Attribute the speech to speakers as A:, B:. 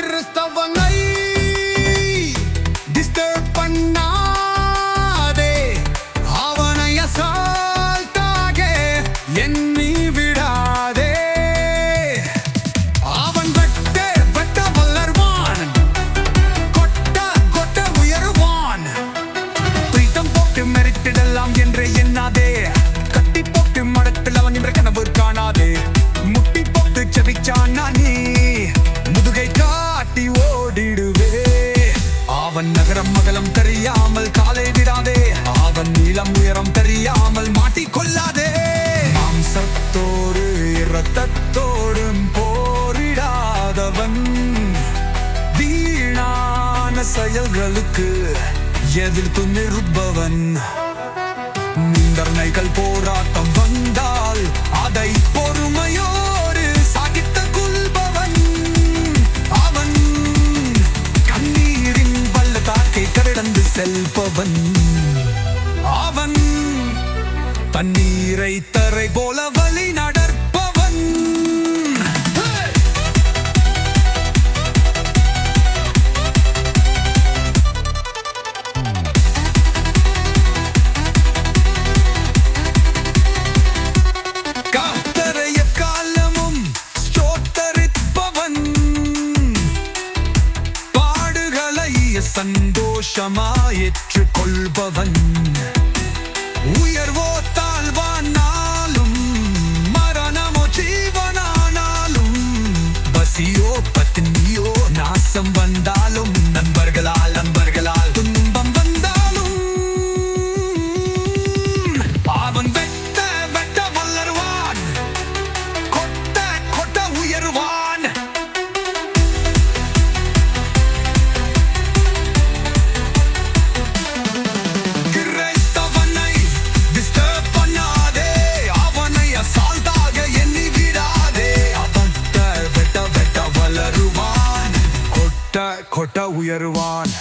A: que அவன் நகரம் மகலம் தெரியாமல் காலை விடாதே. அவன் நீளம் உயரம் தெரியாமல் மாட்டிக்கொள்ளாதே. மாம்சத்தோடு இரத்தத்தோடும் போரிடாதவன். வீணான செயல்களுக்கு எதிர்த்து நிறுப்பவன் நிந்தர்ணைகள் போராட்டம் வந்தால் அதை செல்பவன். அவன் தண்ணீரை தரை போல வழி நடப்பவன். Hey! காத்தரைய காலமும் ஸ்தோத்தரிப்பவன். பாடுகளை சந்தோஷமாயிற்று கொள்பவன் உயர்வோ கொட்ட உயருவான்.